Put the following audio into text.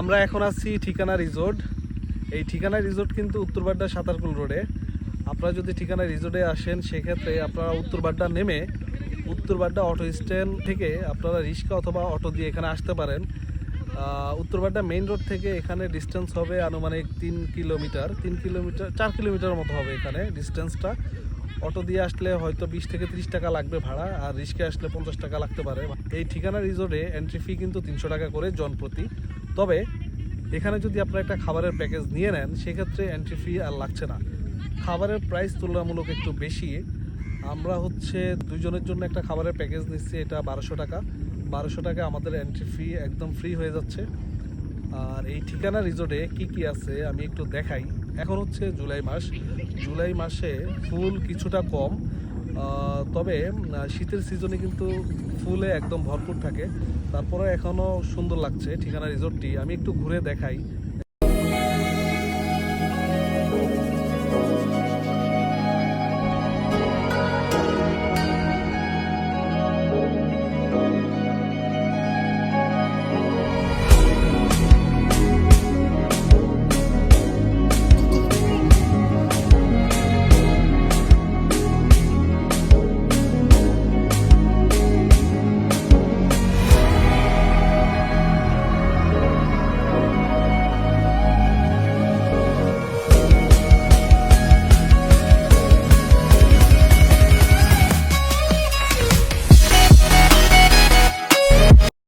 আমরা এখন আছি ঠিকানা রিসোর্ট। এই ঠিকানা রিসোর্ট কিন্তু উত্তরবাড্ডা সাঁতারকুল রোডে। আপনারা যদি ঠিকানা রিসোর্টে আসেন, সেক্ষেত্রে আপনারা উত্তরবাড্ডা নেমে উত্তরবাড্ডা অটো স্ট্যান্ড থেকে আপনারা রিক্সা অথবা অটো দিয়ে এখানে আসতে পারেন। উত্তরবাড্ডা মেইন রোড থেকে এখানে ডিস্টেন্স হবে আনুমানিক তিন কিলোমিটার। তিন কিলোমিটার চার কিলোমিটার মতো হবে এখানে ডিস্টেন্সটা অটো দিয়ে আসলে হয়তো বিশ থেকে ত্রিশ টাকা লাগবে ভাড়া, আর রিক্সে আসলে পঞ্চাশ টাকা লাগতে পারে। এই ঠিকানা রিসোর্টে এন্ট্রি ফি কিন্তু তিনশো টাকা করে জন প্রতি। তবে এখানে যদি আপনারা একটা খাবারের প্যাকেজ নিয়ে নেন, সেক্ষেত্রে এন্ট্রি ফি আর লাগছে না। খাবারের প্রাইস তুলনামূলক একটু বেশি। আমরা হচ্ছে দুজনের জন্য একটা খাবারের প্যাকেজ নিচ্ছি, এটা বারোশো টাকা। বারোশো টাকা আমাদের এন্ট্রি ফি একদম ফ্রি হয়ে যাচ্ছে। আর এই ঠিকানা রিজোর্টে কি কি আছে আমি একটু দেখাই। এখন হচ্ছে জুলাই মাস। জুলাই মাসে ফুল কিছুটা কম। তবে শীতের সিজনে কিন্তু ফুলে একদম ভরপুর থাকে। তারপরে এখনও সুন্দর লাগছে ঠিকানা রিসোর্টটি আমি একটু ঘুরে দেখাই।